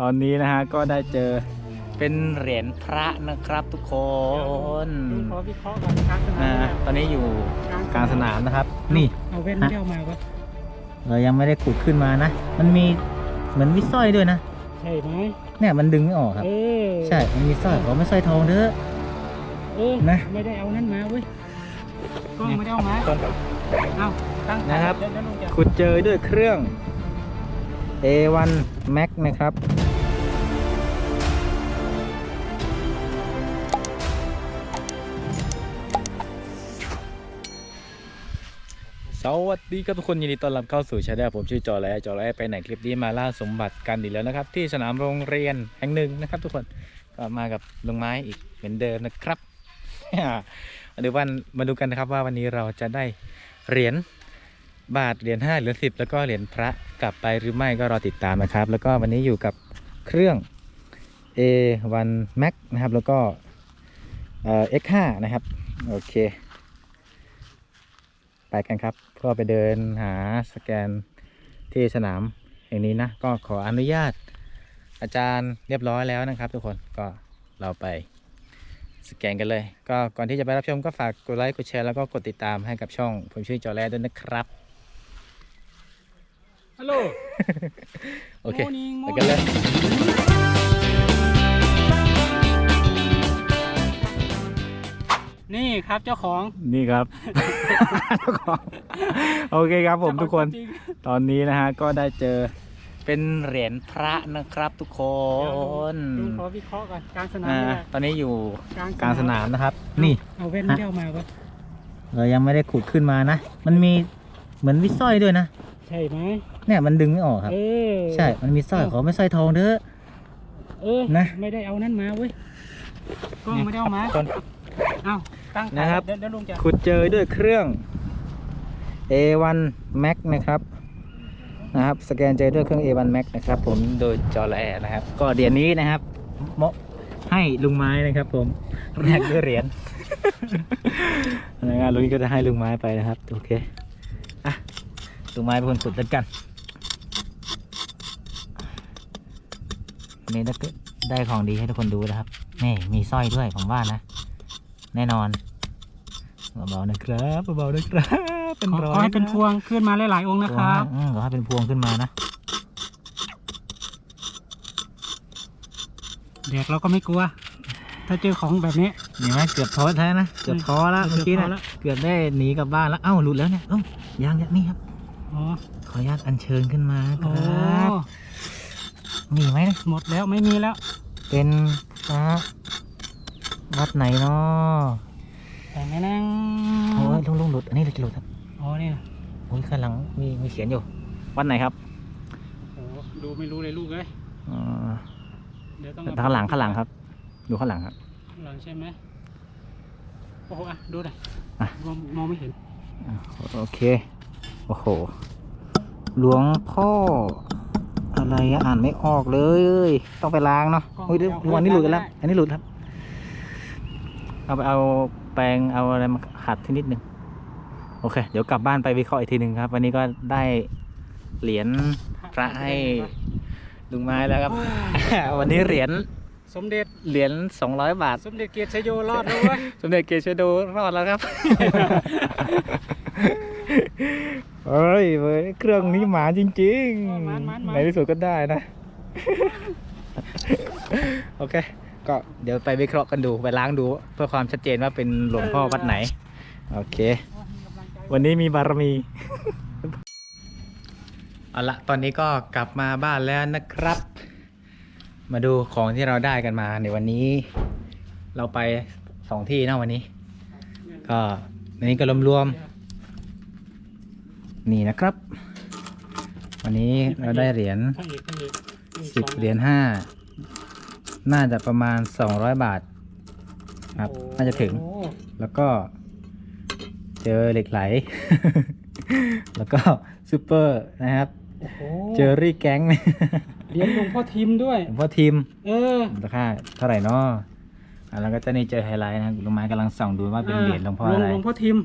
ตอนนี้นะฮะก็ได้เจอเป็นเหรียญพระนะครับทุกคนดูขอวิเคราะห์ก่อนกลางสนามอ่าเนี่ยตอนนี้อยู่กลางสนามนะครับ นี่เอาเว้นฮะแก้วมาวะเรายังไม่ได้ขุดขึ้นมานะ มันมีเหมือนมีสร้อยด้วยนะ ใช่ไหมเนี่ยมันดึงไม่ออกครับเออใช่ มันมีสร้อยขอไม่สร้อยทองเด้อเออนะไม่ได้เอานั่นมาเว้ยกล้องไม่ได้เอามาต้นเอาตั้งนะครับเดี๋ยวเดี๋ยวลุงจะขุดเจอด้วยเครื่อง A1 Max นะครับ สวัสดีครับทุกคนยินดีต้อนรับเข้าสู่ชาแนลผมชื่อจอแล้วจอแล้วไปไหนคลิปนี้มาล่าสมบัติกันอีกแล้วนะครับ ที่สนามโรงเรียนแห่งหนึ่งนะครับ ทุกคนก็มากับลงไม้อีกเหมือนเดิมนะครับมาดูวันมาดูกันนะครับว่าวันนี้เราจะได้เหรียญ บาทเหรียญห้าเหรียญสิบแล้วก็เหรียญพระกลับไปหรือไม่ก็รอติดตามนะครับ แล้วก็วันนี้อยู่กับเครื่อง A1 Max นะครับ แล้วก็เอ่อ X5 นะครับ โอเค ไปกันครับ ก็ไปเดินหาสแกนที่สนามแห่งนี้นะ ก็ขออนุญาตอาจารย์เรียบร้อยแล้วนะครับ ทุกคนก็เราไปสแกนกันเลย ก็ก่อนที่จะไปรับชมก็ฝากกดไลค์กดแชร์แล้วก็กดติดตามให้กับช่องผมชื่อจอแลด้วยนะครับ ฮัลโหล โอเค Morning ไปกันเลย นี่ครับเจ้าของนี่ครับ โอเคครับผมทุกคน เจ้าของตัวจริง ตอนนี้นะฮะก็ได้เจอเป็นเหรียญพระนะครับทุกคนลุงขอวิเคราะห์ก่อนกลางสนามอ่าเนี่ยตอนนี้อยู่กลางกลางสนามนะครับ นี่ เอาเว้นฮะแก้วมาวะเรายังไม่ได้ขุดขึ้นมานะ มันมีเหมือนมีสร้อยด้วยนะ ใช่ไหม เนี่ยมันดึงไม่ออกครับ เออใช่ มันมีสร้อยขอไม่สร้อยทองเด้อ เออนะ ไม่ได้เอานั่นมาเว้ยกล้องไม่ได้เอามาต้นเอาตั้งนะครับ เดี๋ยวเดี๋ยวลุงจะขุดเจอด้วยเครื่อง A1 Max นะครับนะครับ สแกนเจอด้วยเครื่อง A1 Max นะครับผมโดยจอแลนะครับ ก็เดี๋ยวนี้นะครับมอบให้ลุงไม้นะครับผมแรกด้วยเหรียญ นะครับลุงนี้ก็จะให้ลุงไม้ไปนะครับ โอเคอะลุงไม้เป็นคนขุดแล้วกัน วันนี้ได้ได้ของดีให้ทุกคนดูนะครับ นี่มีสร้อยด้วยผมว่านะ แน่นอนเบาๆนะครับเบาๆนะครับเป็นขอร้อขอยให้เป็นนะพวงขึ้นมาหลายๆองค์นะครับอืมขอให้เป็นพวงขึ้นมานะเด็กเราก็ไม่กลัว ถ้าเจอของแบบนี้เห็นไหมเกือบท้อแท้นะเกือบท้อแล้วเกืเมื่อบอกี้ท้อนะแล้วเกือบได้หนีกลับบ้านแล้วเอ้าหลุดแล้วเนี่ยเอ้ายังยังนี่ครับอ๋อขออนุญาตอัญเชิญขึ้นมาคโอ้รับ มีไหมนะหมดแล้วไม่มีแล้ว เป็นพระวัดไหนเนาะแต่ไม่นั่งโอ้ยลุงลุงหลุดอันนี้หลุดหลุดครับอ๋อนี่นะโอ้ยข้างหลังมีมีเขียนอยู่ วัดไหนครับโอ้ดูไม่รู้เลยลูกเลยอ่าเดี๋ยวต้องข้างหลังข้างหลังครับ ดูข้างหลังครับข้างหลังใช่ไหมโอ้โหอะดูหน่อยอะมองมองไม่เห็นอะโอเค โอ้โห หลวงพ่อ อะไรอะอ่านไม่ออกเลย ต้องไปล้างเนาะเฮ้ยเดี๋ยววันนี้หลุดกันแล้ว อันนี้หลุดครับ เอาไปเอาแปรงเอาอะไรมาขัดที่นิดนึงโอเค เดี๋ยวกลับบ้านไปวิเคราะห์อีกทีหนึ่งครับ วันนี้ก็ได้เหรียญพระให้ลุงไม้แล้วครับ วันนี้เหรียญสมเด็จเหรียญสองร้อยบาท สมเด็จเกียรติชโยรอดแล้วเว้ยสมเด็จเกชโดรอดแล้วครับ เฮ้ยเว้ยเครื่องนี้หมาจริงมันมันๆมันในที่สุดก็ได้นะ โอเค ก็เดี๋ยวไปวิเคราะห์กันดูไปล้างดู เพื่อความชัดเจนว่าเป็นหลวงพ่อวัดไหน โอเค วันนี้มีบารมี เอาละตอนนี้ก็กลับมาบ้านแล้วนะครับ มาดูของที่เราได้กันมาในวันนี้ เราไปสองที่นะวันนี้ ก็อันนี้ก็รวมๆ นี่นะครับ วันนี้เราได้เหรียญพระเอกพระเอกหนึ่งสิบสองเหรียญห้าน่าจะประมาณสองร้อยบาท ครับโอ้น่าจะถึงโอ้แล้วก็ เจอเหล็กไหล แล้วก็ซูเปอร์นะครับโอ้โหเจอรี่แก๊งเหรียญหลวงพ่อทิมด้วยหลวงพ่อทีมเออราคาเท่าไหร่เนาะอะแล้วก็จะนี่เจอไฮไลท์นะครับลุงไม้กำลังส่องดูว่าเป็นเหรียญหลวงพ่ออะไรหลวงพ่อทิม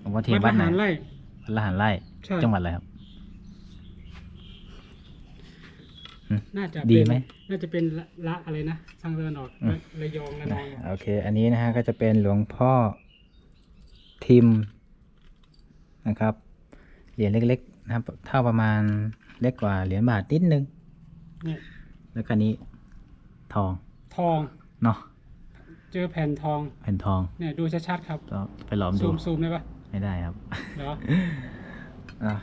หลวงพ่อทีมวัวัดดละไหนหารไร่วัดละหารไร่ ใช่จังหวัดอะไรครับอืมน่าจะดีเป็นไหม น่าจะเป็นละละอะไรนะทางตะวันออกอืมระยองระนองโอเค อันนี้นะฮะก็จะเป็นหลวงพ่อทิมนะครับ เหรียญเล็กๆนะครับ เท่าประมาณเล็กกว่าเหรียญบาทนิดนึง เนี่ยแล้วก็นี้ทองทองเนาะเจอแผ่นทองแผ่นทองเนี่ยดูชัดๆครับก็ไปหลอมซูดูมซูมได้ปะไม่ได้ครับ เหรอ อะ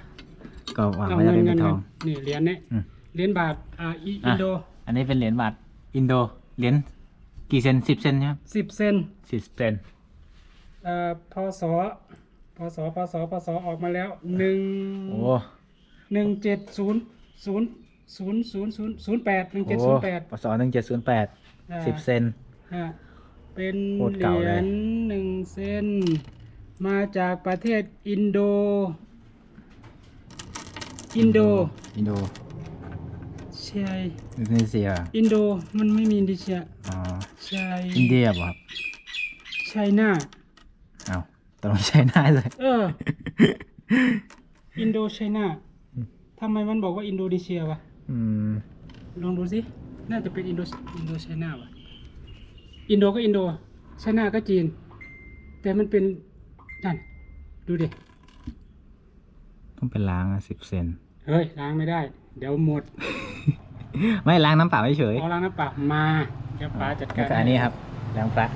ก็หวังเอาว่าจะเงินเป็นเงินทเงิอนงนี่เหรียญเนี่ยอืม เหรียญบาทอ่าอิอะอินโดอันนี้เป็นเหรียญบาทอินโดเหรียญกี่เซนสิบเซนใช่ไหมสิบเซนสิบเซนเอ่อพศพศพศพศออกมาแล้วหนึ่งโอ้หนึ่งเจ็ดศูนย์ศูนย์ศูนย์ศูนย์ศูนย์ศูนย์แปดหนึ่งโหเจ็ดศูนย์แปดปศหนึ่งเจ็ดศูนย์แปดสิบเซน อ่าเป็นโคตรเหเก่ารีเลยย ญหนึ่งเซนมาจากประเทศอินโด อินโด อินโดใช่อินโดนีเซียอินโดมันไม่มีอินโดนีเซียอ๋อใช่อินเดียบ่ครับไชน่าเอาตกลงใช้ได้เลย เออ อินโดไชน่าทำไมมันบอกว่าอินโดนีเซียวะอืมลองดูสิ น่าจะเป็นอินโดอินโดไชน่าวะอินโดก็อินโดไชน่าก็จีน แต่มันเป็นนั่นดูดิ ต้องเป็นล้างสิบเซน เฮ้ยล้างไม่ได้ เดี๋ยวหมดไม่ล้างน้ำเปล่าเฉยเอาล้างน้ำเปล่ามาเดี๋ยวป้าจัดๆกาแล้วรก็อันนี้ครับล้างพระ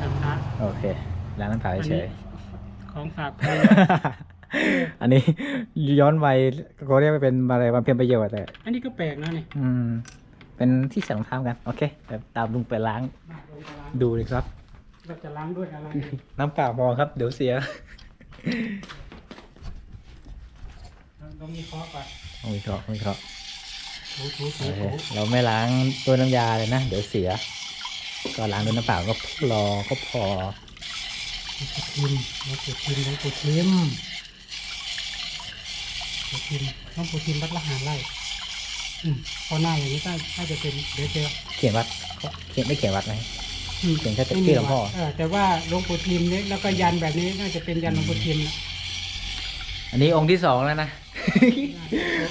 น้ำพระโอเคล้างน้ำเปล่าอันเฉนี้ยของฝากๆอันนี้ย้อนวัยก็เรียกว่าเป็นอะไรบำเพ็ญประโยชน์แต่อันนี้ก็แปลกนะนี่อืม เป็นที่ใส่รองเท้ากันโอเคเดี๋ยวตามลุงไปล้างมาลงมาล้างดูเลยครับ เราจะล้างด้วยอะไร น้ำเปล่าพอครับ เดี๋ยวเสีย ต้องมีเคาะก่อนเอาวิเคราะห์วิเคราะห์ถูถูโอถูเคถูเราไม่ล้างด้วยน้ำยาเลยนะ เดี๋ยวเสีย ก็ล้างด้วยน้ำเปล่าก็รอก็พอ ทิมน้องปูทิมน้องปูทิมปูทิมน้องปูทิมวัดละหารไร่อืมพอหน้าอย่างนี้ก็น่าจะเป็นเดี๋ยวเจอเขียนวัดเขียนไม่เขียนวัดไหม อืมเขียนแค่ไม่มีชื่อหลวงพ่อเออแต่ว่าหลวงปู่ทิมเนี่ยแล้วก็ยันแบบนี้น่าจะเป็นยันหลวงปู่ทิมนะอันนี้องค์ที่สองแล้วนะ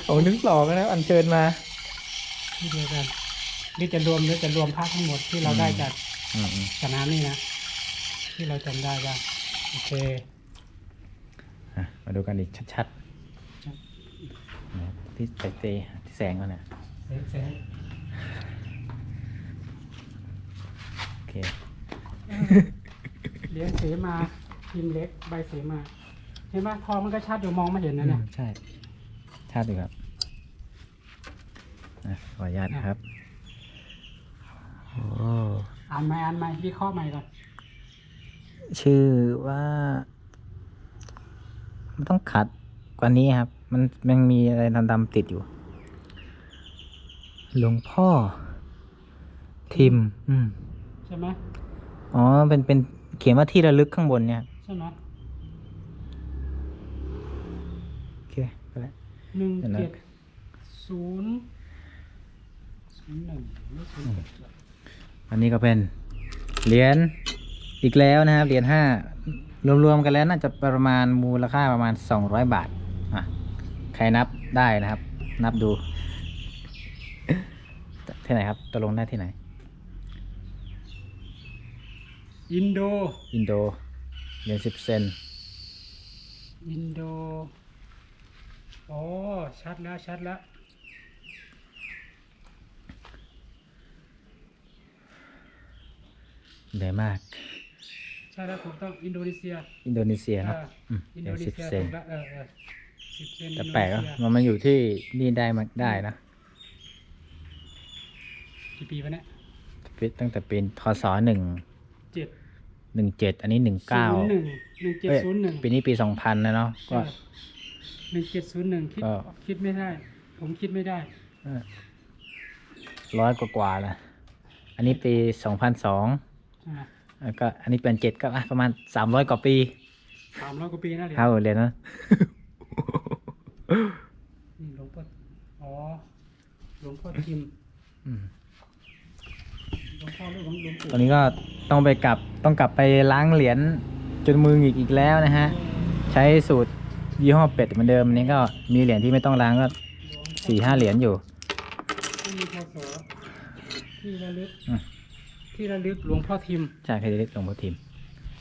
องค์ที่สองแล้วนะอัญเชิญมาที่เดียวกันนี่จะรวมหรือจะรวมภาพทั้งหมดที่เราอืมได้จากอืมอืมสนามนี่นะ ที่เราจำได้บ้างโอเค อะมาดูกันอีกชัดๆนะที่แสงเตที่แสงมันนะเซ็งเซ็งโอเคเหรียญเสมาพิมพ์เล็กใบเสมาเห็นไหมทองมันก็ชัดอยู่มองไม่เห็นนะเนี่ย อืมใช่ ชาติอยู่ครับอะขออนุญาตนะครับโอ้อ่านใหม่อ่านใหม่วิเคราะห์ใหม่ก่อน ชื่อว่า มันต้องขัดกว่านี้ครับ มันมันมีอะไรดำๆติดอยู่ หลวงพ่อ ทิม อืม ใช่ไหมอ๋อ เป็นเป็นเขียนว่าที่ระลึกข้างบนเนี่ย ใช่ไหม โอเคไปแล้ว หนึ่งเห็นไหมเจ็ดศูนย์ศูนย์หนึ่งไม่ศูนย์เจ็ดอันนี้ก็เป็นเหรียญอีกแล้วนะครับเหรียญห้ารวมๆกันแล้วน่าจะประมาณมูลค่าประมาณสองร้อยบาทอะใครนับได้นะครับ นับดู ที่ไหนครับตกลงได้ที่ไหน อินโด อินโดเหรียญสิบเซน อินโด โอ้ชัดแล้วชัดแล้วใหญ่มาก ใช่แล้วถูกต้องอินโดนีเซียอินโดนีเซียเอเนาะออืมอินเหโดรียญนีสิบเซียเซน ถูกแล้วเออเออสิบเซนแต่แปลกอินอะโดนีเซียมันมาอยู่ที่นี่ได้มาได้นะกี่ปีวะเนี่ยปีตั้งแต่ปีพศหนึ่งเจ็ดหนึ่งเจ็ดอันนี้หนึ่งเก้าศูนย์หนึ่งหนึ่งเจ็ดศูนย์หนึ่ง ปีนี้ปีสองพันนะเนาะก็ หนึ่งเจ็ดศูนย์หนึ่งคิดก็ คิดไม่ได้ ผมคิดไม่ได้ร้อยกว่าๆนะอันนี้ปีสองพันสองอ่าแล้วก็อันนี้เป็นเจ็ดก็อะประมาณสามร้อยกว่าปีสามร้อยกว่าปีนะเหรียญเท่าเลยนะ นี่หลวงพ่ออ๋อหลวงพ่อทิมอืมหลวงพ่อหรือหลวงหลวงปู่ตอนนี้ก็ต้องไปกลับต้องกลับไปล้างเหรียญจนมือหงิกอีกแล้วนะฮะ ใช้สูตร ยี่ห้อเป็ดเหมือนเดิมอันนี้ก็มีเหรียญที่ไม่ต้องล้างก็สี่ห้าเหรียญอยู่ ที่ระลึกอืม ที่ระลึกหลวงพ่อทิม ใช่เคยได้ลงโพทีม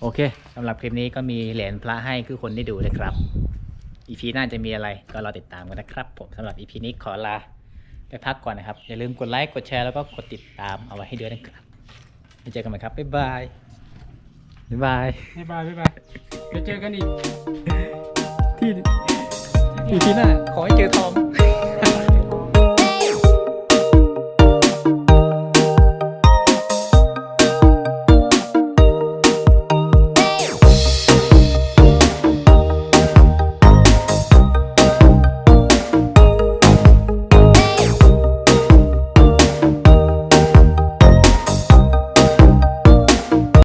โอเคสำหรับคลิปนี้ก็มีเหรียญพระให้คือคนได้ดูนะครับ อีพีหน่าจะมีอะไรก็รอติดตามกันนะครับผมสำหรับอีพีนี้ขอลาไปพักก่อนนะครับ อย่าลืมกดไลค์กดแชร์แล้วก็กดติดตามเอาไว้ให้ด้วยนะครับไว้เจอกันใหม่ครับบ๊ายบายบ๊ายบาย บ๊ายบายบ๊ายบายเดี๋ยวเจอกันอีก ที่ อีพีหน้าขอให้เจอทอง